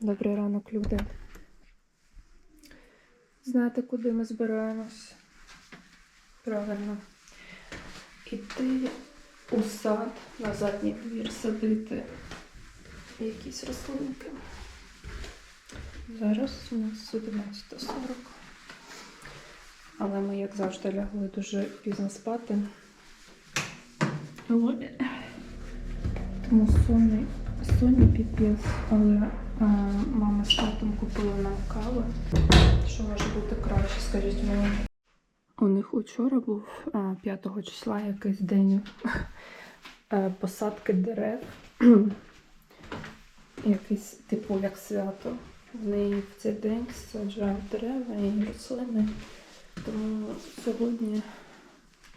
Добрий ранок, люди. Знаєте, куди ми збираємось? Правильно. Іти у сад на задній двір садити якісь рослинки. Зараз у нас 11.40. Але ми, як завжди, лягли дуже пізно спати. Тому сонний, сонний піпець, але мама з татом купили нам каву. Що може бути краще, скажіть мені. У них учора був 5 числа якийсь день е, посадки дерев. Якийсь, типу, як свято. Вони в цей день саджають дерева і рослини. Тому сьогодні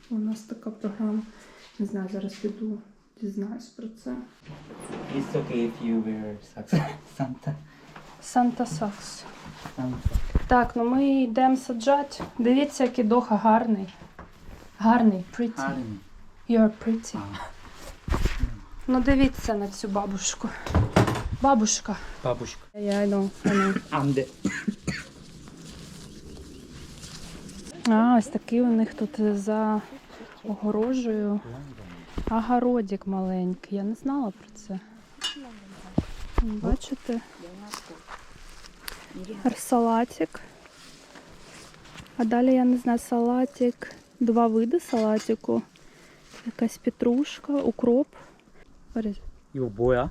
у нас така програма. Не знаю, зараз піду, дізнаюсь про це. It's okay if you wear socks. Santa. Санта Сакс. Santa. Так, ну ми йдемо саджати. Дивіться, який доха гарний. Гарний, pretty. Harden. You're pretty. Ah. Ну дивіться на цю бабушку. Бабушка. Babushka. Я йду. The А, ось такий у них тут за огорожею. Агородик маленький. Я не знала про це. Бачите? Салатик. А далі я не знаю салатик. Два види салатику. Якась петрушка, укроп. І обоя.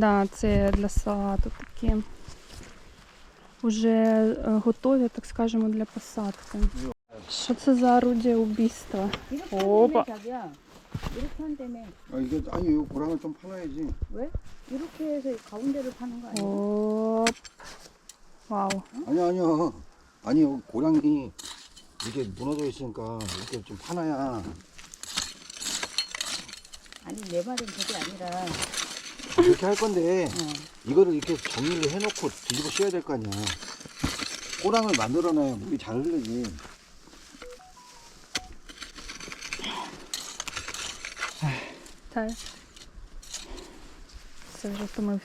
Так, це для салату таке Уже е, готові, так скажемо, для посадки. Що це за орудие убійства? 이렇게 오빠. 한다며 자기야 이렇게 한다며 아 이게 아니 이거 고랑을 좀 팔아야지. 왜? 이렇게 해서 가운데를 파는 거 아니야? Оп. Вау. 아니 아니야. 아니 여기 고랑이 이게 무너져 있으니까 이렇게 좀 파놔야. 아니 내 말은 그게 아니라 이렇게 할 건데 이거를 이렇게 정리를 해놓고 뒤집어 씌워야 될 거 아니야. 꼬랑을 만들어놔야 물이 잘 흐르지. 잘.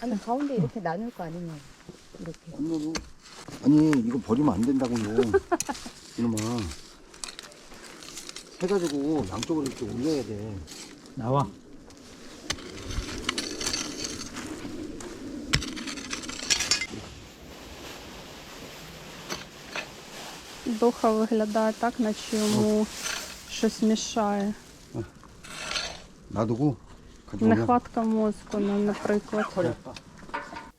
아니 가운데 이렇게 나눌 거 아니냐 이렇게. 엄마도 아니 이거 버리면 안 된다고 이놈아. 해가지고 양쪽으로 이렇게 올려야 돼. 나와. Доха виглядає так, наче йому щось мішає. Нехватка мозку, ну, наприклад.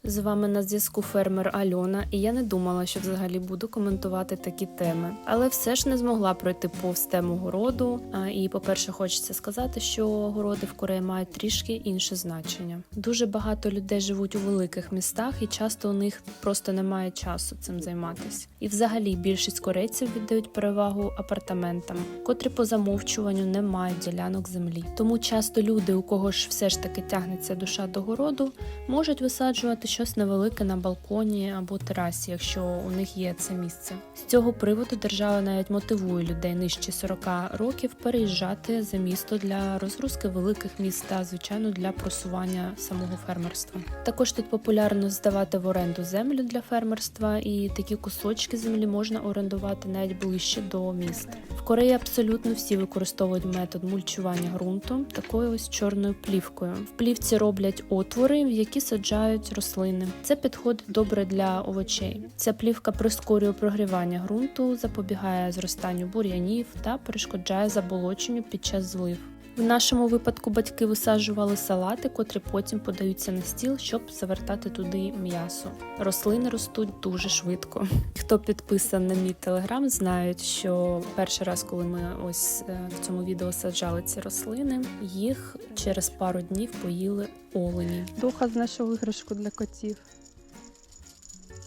З вами на зв'язку фермер Альона, і я не думала, що взагалі буду коментувати такі теми, але все ж не змогла пройти повз тему городу. І, по-перше, хочеться сказати, що городи в Кореї мають трішки інше значення. Дуже багато людей живуть у великих містах, і часто у них просто немає часу цим займатися. І, взагалі, більшість корейців віддають перевагу апартаментам, котрі по замовчуванню не мають ділянок землі. Тому часто люди, у кого ж все ж таки тягнеться душа до городу, можуть висаджувати щось невелике на балконі або терасі, якщо у них є це місце. З цього приводу держава навіть мотивує людей нижче 40 років переїжджати за місто для розгрузки великих міст та, звичайно, для просування самого фермерства. Також тут популярно здавати в оренду землю для фермерства, і такі кусочки землі можна орендувати навіть ближче до міст. В Кореї абсолютно всі використовують метод мульчування ґрунту такою ось чорною плівкою. В плівці роблять отвори, в які саджають рослини. Це підходить добре для овочей. Ця плівка прискорює прогрівання ґрунту, запобігає зростанню бур'янів та перешкоджає заболоченню під час злив. В нашому випадку батьки висаджували салати, котрі потім подаються на стіл, щоб завертати туди м'ясо. Рослини ростуть дуже швидко. Хто підписаний на мій телеграм, знають, що перший раз, коли ми ось е, в цьому відео саджали ці рослини, їх через пару днів поїли олені. Духа знайшов іграшку для котів.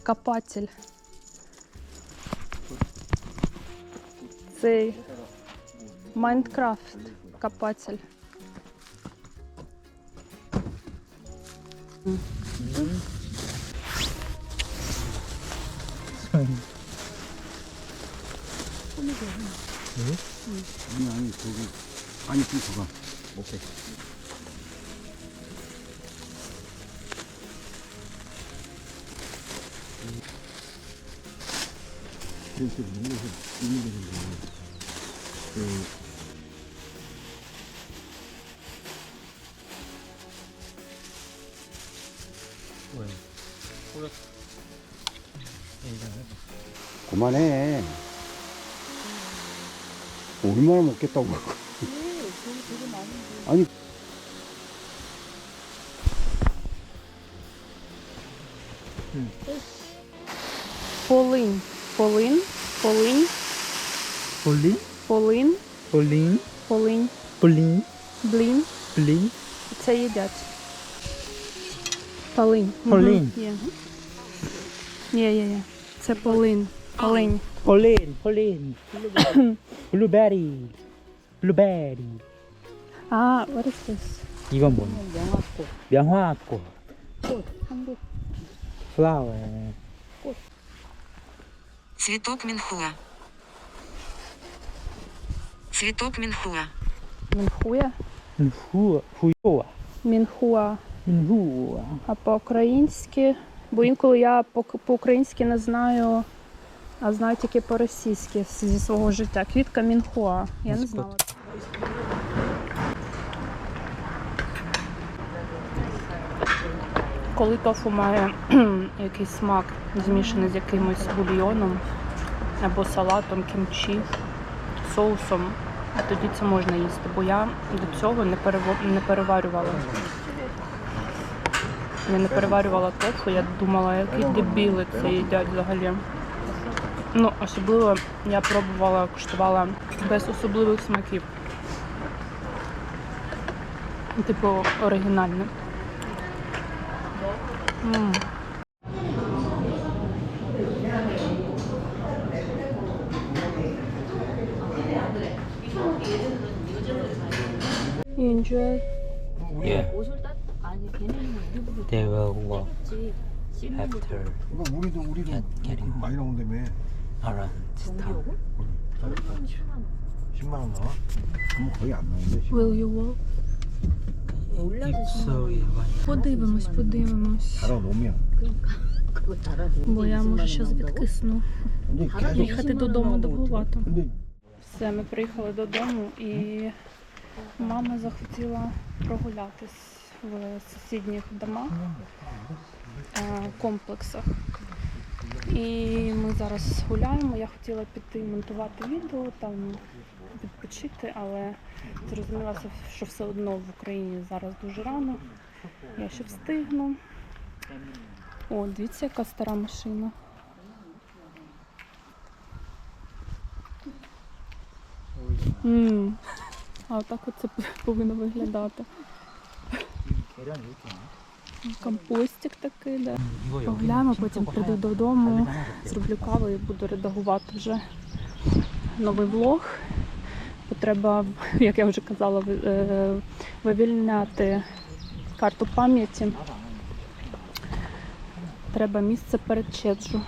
Копатель. Цей Майнкрафт Копатель. 아니 아니 저기 아니 그 저가 오케이 그래서 밀려서 있는 거그 그만해 얼마나 먹겠다고 아니 Полинь. Полин. Полинь. 볼링? Полин. 볼링? Полинь. 볼링? Блін. 볼링? Це їдять. Полинь. Полинь. Є. Є, є, є. Це полин. Полинь. 볼링, 볼링. 블루베리. 블루베리. А, what is this? 이건 뭐냐? 명화꽃, 명화꽃. 꽃, 한국 플라워. Цветок Минхуа. Цветок Минхуа. Мінхуя. 민후, 후요아. Мінхуа. 민후아. А по-українськи, бо інколи я по- по-українськи не знаю, а знаю тільки по-російськи зі свого життя. Квітка Мінхуа. Я не знала. Коли тофу має якийсь смак, змішаний з якимось бульйоном або салатом, кімчі, соусом, тоді це можна їсти, бо я до цього не, перево- не переварювала. Я не переварювала тофу, я думала, які дебіли це їдять взагалі. Ну, особливо я пробувала, куштувала без особливих смаків. Типу оригінальне. Yeah. They will walk after get, getting home. 이 나온다며 around this time. 정기요금? 10만 원 나와? 그럼 거의 안 나오는데 10만 Will you walk? 올라서 If so, 신는 yeah, why not? Подивимось, подивимось. 달아 놓으면 그러니까 그거 달아도 Бо я може щас зараз відкисну. 근데 달아도 계속 Їхати 20만 додому 원 나오고 довгувато. 근데 Все, ми приїхали додому і мама захотіла прогулятись в сусідніх домах, е, комплексах. І ми зараз гуляємо. Я хотіла піти монтувати відео, там відпочити, але зрозуміла, що все одно в Україні зараз дуже рано. Я ще встигну. О, дивіться, яка стара машина. М. А отак оце повинно виглядати. Компостик такий, де погляну, потім прийду додому, зроблю каву і буду редагувати вже новий влог. Бо треба, як я вже казала, е, вивільняти карту пам'яті. Треба місце перед черджу.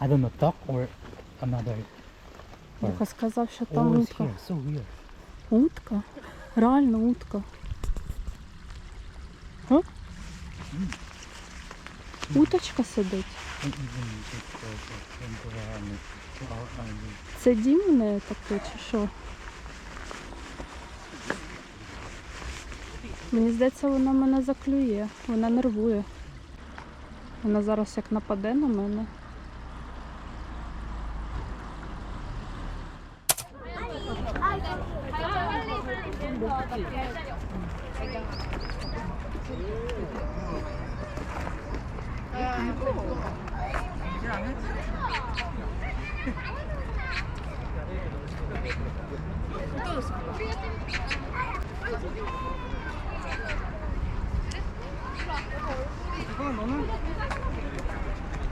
I don't know, duck or another Духа сказав, що там oh, утка. Утка? Реально утка. А? Уточка сидить. Це дім у неї такий чи що? Мені здається, вона мене заклює, вона нервує. Вона зараз як нападе на мене. 이거는 너는?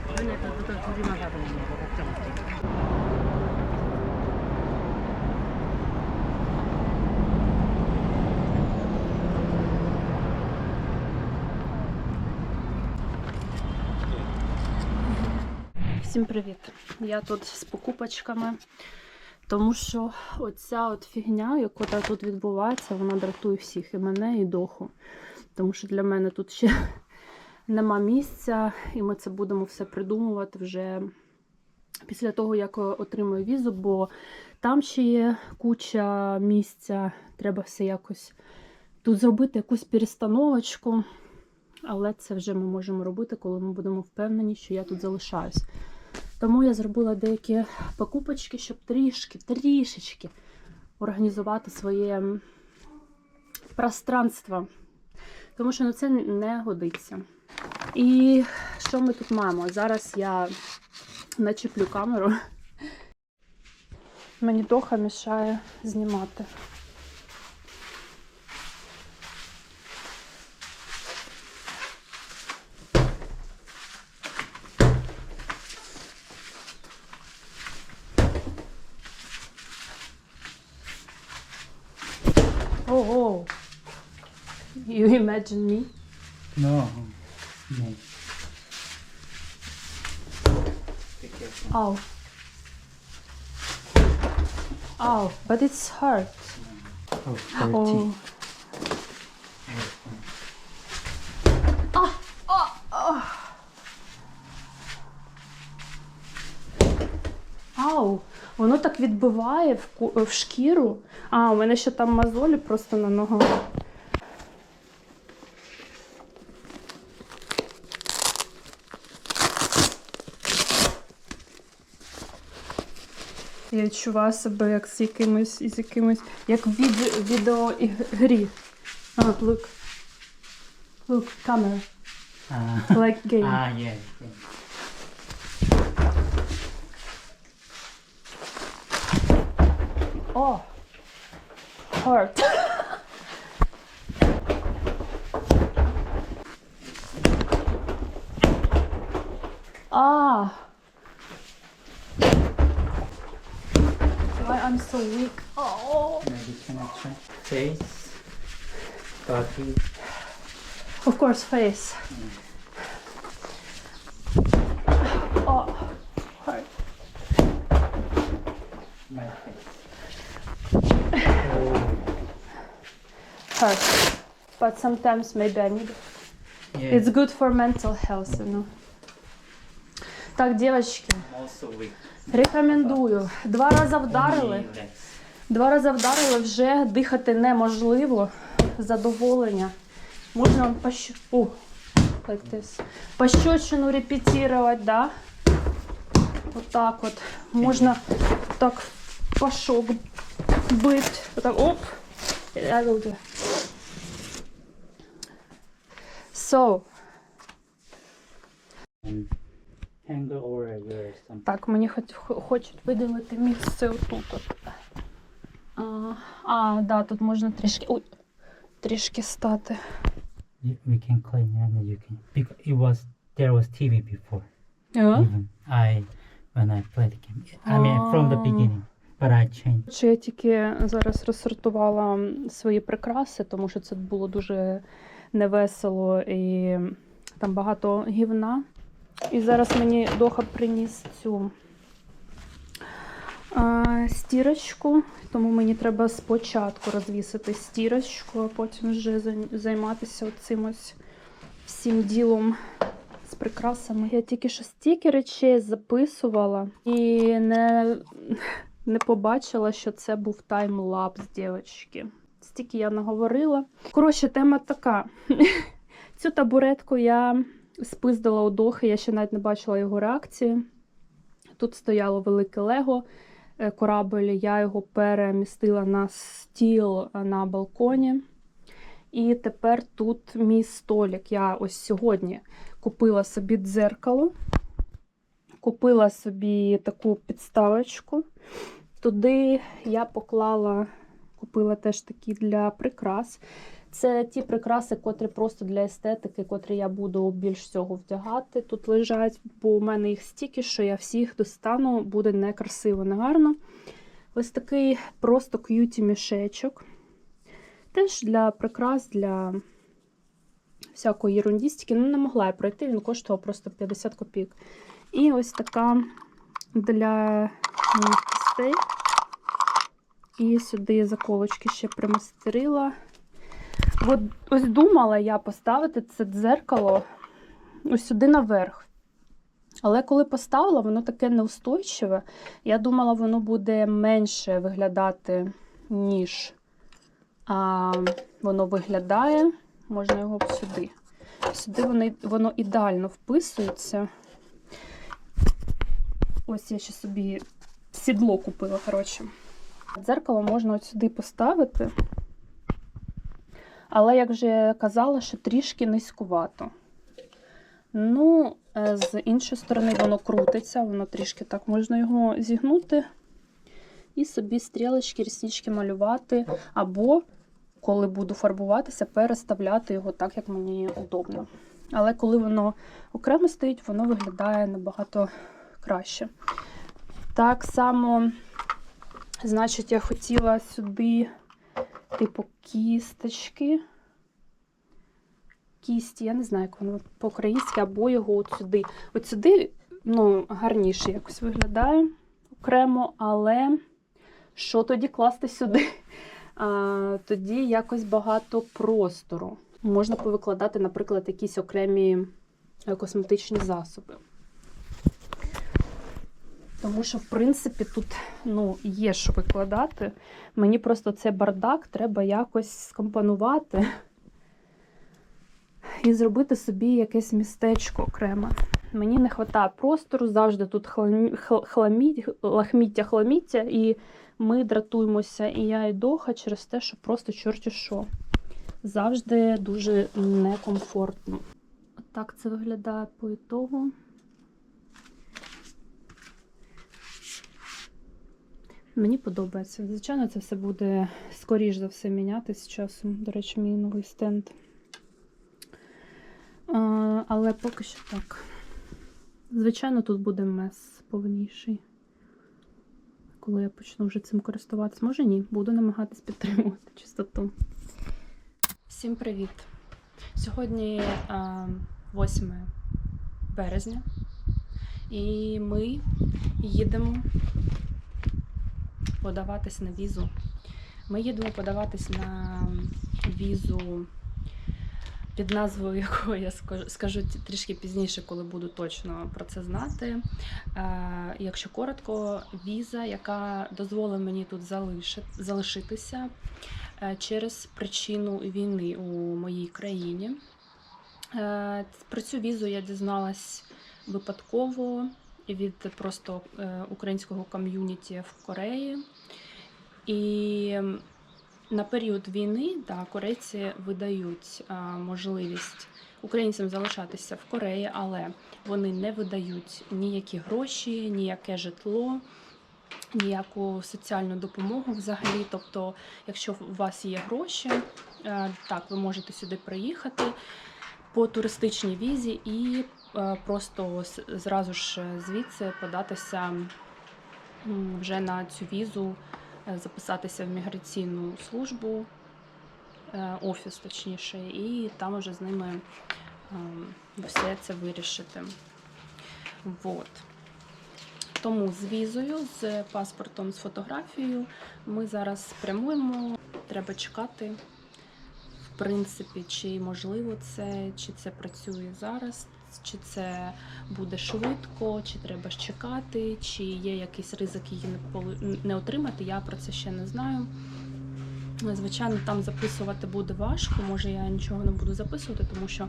너네 그때 둘이만 가던 거. Всім привіт! Я тут з покупочками. Тому що оця от фігня, яка тут відбувається, вона дратує всіх і мене, і доху. Тому що для мене тут ще нема місця, і ми це будемо все придумувати вже після того, як отримаю візу, бо там ще є куча місця, треба все якось тут зробити якусь перестановочку. Але це вже ми можемо робити, коли ми будемо впевнені, що я тут залишаюсь. Тому я зробила деякі покупочки, щоб трішки, трішечки організувати своє пространство. Тому що на це не годиться. І що ми тут маємо? Зараз я начеплю камеру. Мені Доха мішає знімати. Oh, oh. You imagine me? No. No. Ow. Ow, but it's hard. Oh, dirty. Oh. Ау, воно так відбиває в, ку- в шкіру. А, у мене ще там мозолі просто на ногах. Я відчуваю себе як з якимось, з якимось, як в від, відеогрі. А, look. Look, camera. Ah, Like game. ah, yeah. yeah. Oh, hurt. ah. Why I'm so weak? Oh. Maybe connection. Face. Body. Of course, face. Mm. Oh, hurt. My face. Oh, Hurt. But sometimes maybe I need yeah. It's good for mental health, you know. Так, weak. рекомендую. Два рази вдарили. Два рази вдарили, вже дихати неможливо. Задоволення. Можна пощ... О, like this. пощечину репетировать, да? Вот так вот. Можна так пошок бить. Вот так, оп. I or something. Так, мені хоч, хо- хочуть виділити місце отут. От. А, а, да, тут можна трішки. Ой, трішки стати. We can clean and you can. Because it was there was TV before. А? Even I when I played the game. I mean from the Ah. beginning, but I changed. Чи я тільки зараз розсортувала свої прикраси, тому що це було дуже невесело і там багато гівна. І зараз мені Доха приніс цю а, стірочку, тому мені треба спочатку розвісити стірочку, а потім вже займатися цим ось всім ділом з прикрасами. Я тільки що стільки речей записувала і не не побачила, що це був таймлапс, дівчатки. Стільки я наговорила. Коротше, тема така. Цю табуретку я спиздила у Дохи, я ще навіть не бачила його реакції. Тут стояло велике лего, е, корабель, я його перемістила на стіл е, на балконі. І тепер тут мій столик. Я ось сьогодні купила собі дзеркало, купила собі таку підставочку. Туди я поклала, купила теж такі для прикрас. Це ті прикраси, котрі просто для естетики, котрі я буду більш всього вдягати. Тут лежать, бо у мене їх стільки, що я всіх достану, буде некрасиво, негарно. Ось такий просто к'юті мішечок. Теж для прикрас, для всякої ерундістики. Ну, не могла я пройти, він коштував просто 50 копійок. І ось така для кістей. І сюди заколочки ще примастерила. От ось думала я поставити це дзеркало ось сюди наверх. Але коли поставила, воно таке неустойчиве. Я думала, воно буде менше виглядати, ніж а, воно виглядає. Можна його сюди. Сюди воно, воно ідеально вписується. Ось я ще собі сідло купила, коротше. Дзеркало можна от сюди поставити. Але, як вже казала, що трішки низькувато. Ну, е, з іншої сторони, воно крутиться, воно трішки так можна його зігнути. І собі стрілочки, ріснички малювати. Або, коли буду фарбуватися, переставляти його так, як мені удобно. Але коли воно окремо стоїть, воно виглядає набагато краще. Так само, значить, я хотіла сюди, типу, кісточки. Кісті, я не знаю, як воно по-українськи, або його от сюди. От сюди, ну, гарніше якось виглядає окремо, але що тоді класти сюди? А, тоді якось багато простору. Можна повикладати, наприклад, якісь окремі е, косметичні засоби. Тому що, в принципі, тут ну, є що викладати. Мені просто цей бардак треба якось скомпонувати і зробити собі якесь містечко окреме. Мені не вистачає простору, завжди тут лахміття, хламіття, і ми дратуємося, і я, і доха через те, що просто чорті що. Завжди дуже некомфортно. Так це виглядає по ітогу. Мені подобається. Звичайно, це все буде скоріш за все міняти з часом. До речі, мій новий стенд. А, але поки що так. Звичайно, тут буде мес повніший. Коли я почну вже цим користуватися, може ні, буду намагатись підтримувати чистоту. Всім привіт! Сьогодні а, 8 березня, і ми їдемо подаватись на візу. Ми їдемо подаватись на візу, під назвою якої я скажу, трішки пізніше, коли буду точно про це знати. Е, якщо коротко, віза, яка дозволить мені тут залишитися е, через причину війни у моїй країні. Е, про цю візу я дізналась випадково від просто е, українського ком'юніті в Кореї. І на період війни да, корейці видають можливість українцям залишатися в Кореї, але вони не видають ніякі гроші, ніяке житло, ніяку соціальну допомогу взагалі. Тобто, якщо у вас є гроші, е, так, ви можете сюди приїхати по туристичній візі і просто зразу ж звідси податися вже на цю візу, е, записатися в міграційну службу, е, офіс точніше, і там уже з ними все це вирішити. Вот. Тому з візою, з паспортом, з фотографією ми зараз прямуємо. Треба чекати, в принципі, чи можливо це, чи це працює зараз, чи це буде швидко, чи треба ж чекати, чи є якийсь ризик її не, отримати. Я про це ще не знаю. Звичайно, там записувати буде важко. Може, я нічого не буду записувати, тому що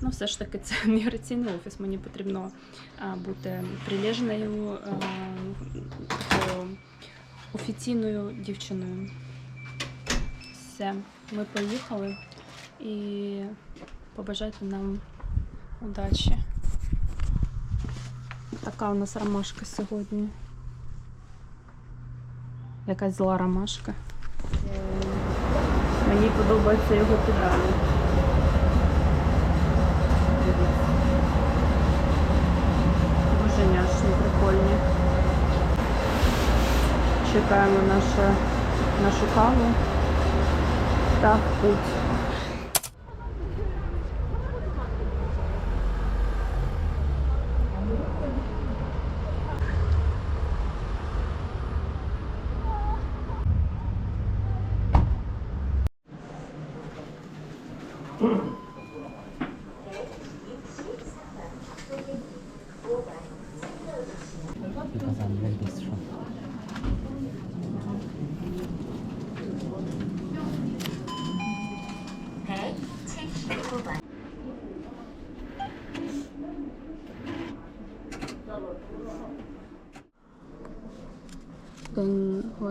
ну, все ж таки це міграційний офіс. Мені потрібно бути прилежною такою офіційною дівчиною. Все, ми поїхали і побажайте нам удачі. Така у нас ромашка сьогодні. Якась зла ромашка. Мені подобаються його педалі. Дуже няшні, прикольні. Чекаємо нашу, нашу каву та путь.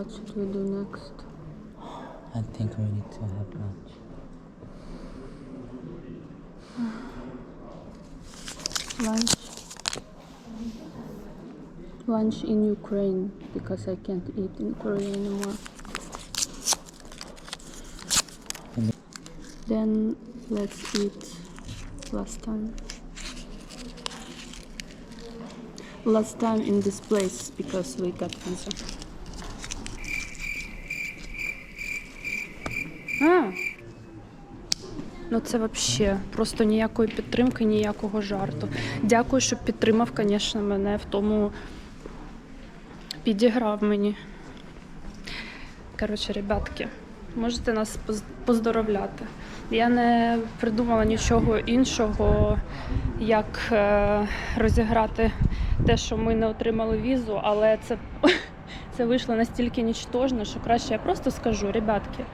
What should we do next? I think we need to have lunch. Lunch. Lunch in Ukraine because I can't eat in Korea anymore. Then let's eat last time. Last time in this place because we got visa. Ну це взагалі просто ніякої підтримки, ніякого жарту. Дякую, що підтримав, звісно, мене в тому підіграв мені. Коротше, ребятки, можете нас поз- поздоровляти. Я не придумала нічого іншого, як е, розіграти те, що ми не отримали візу, але це, це вийшло настільки нічтожно, що краще я просто скажу, ребятки,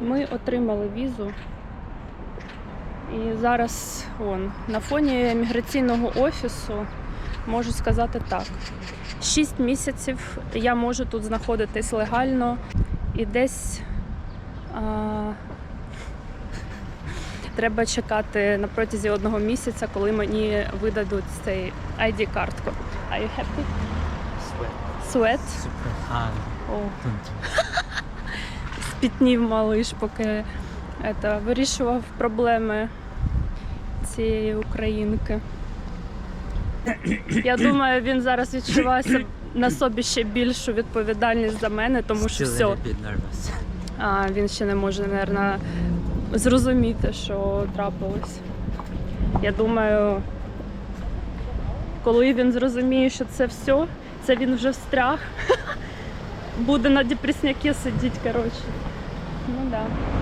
ми отримали візу. І зараз он, на фоні міграційного офісу можу сказати так: 6 місяців я можу тут знаходитись легально і десь а, треба чекати на протязі одного місяця, коли мені видадуть цей ID-картку. Are you happy? Sweat. Sweat? Super Don't спітнів малиш, поки это, вирішував проблеми цієї українки. Я думаю, він зараз відчуває на собі ще більшу відповідальність за мене, тому що все. А, він ще не може, мабуть, зрозуміти, що трапилось. Я думаю, коли він зрозуміє, що це все, це він вже встряг, буде на депресняки сидіти, коротше. Ну так. Да.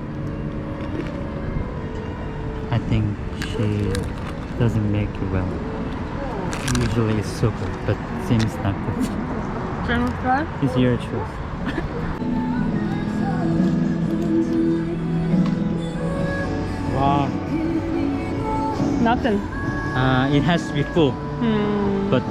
I think she doesn't make it well. Usually it's so good, but seems not good. Can you try? It's your choice. Wow. Nothing. Uh, it has to be full, Hmm. but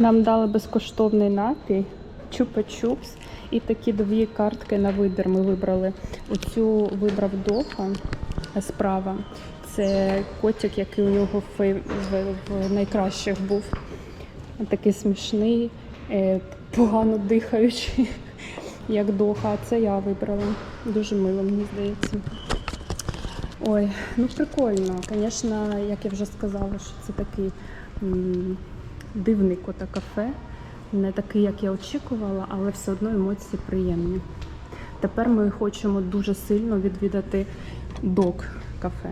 Нам дали безкоштовний напій, чупа-чупс і такі дві картки на вибір ми вибрали. Оцю вибрав Доха е, справа. Це котик, який у нього в, найкращих був. Такий смішний, е, погано дихаючий, як Доха. А це я вибрала. Дуже мило, мені здається. Ой, ну прикольно. Звісно, як я вже сказала, що це такий дивний кота кафе. Не такий, як я очікувала, але все одно емоції приємні. Тепер ми хочемо дуже сильно відвідати док кафе.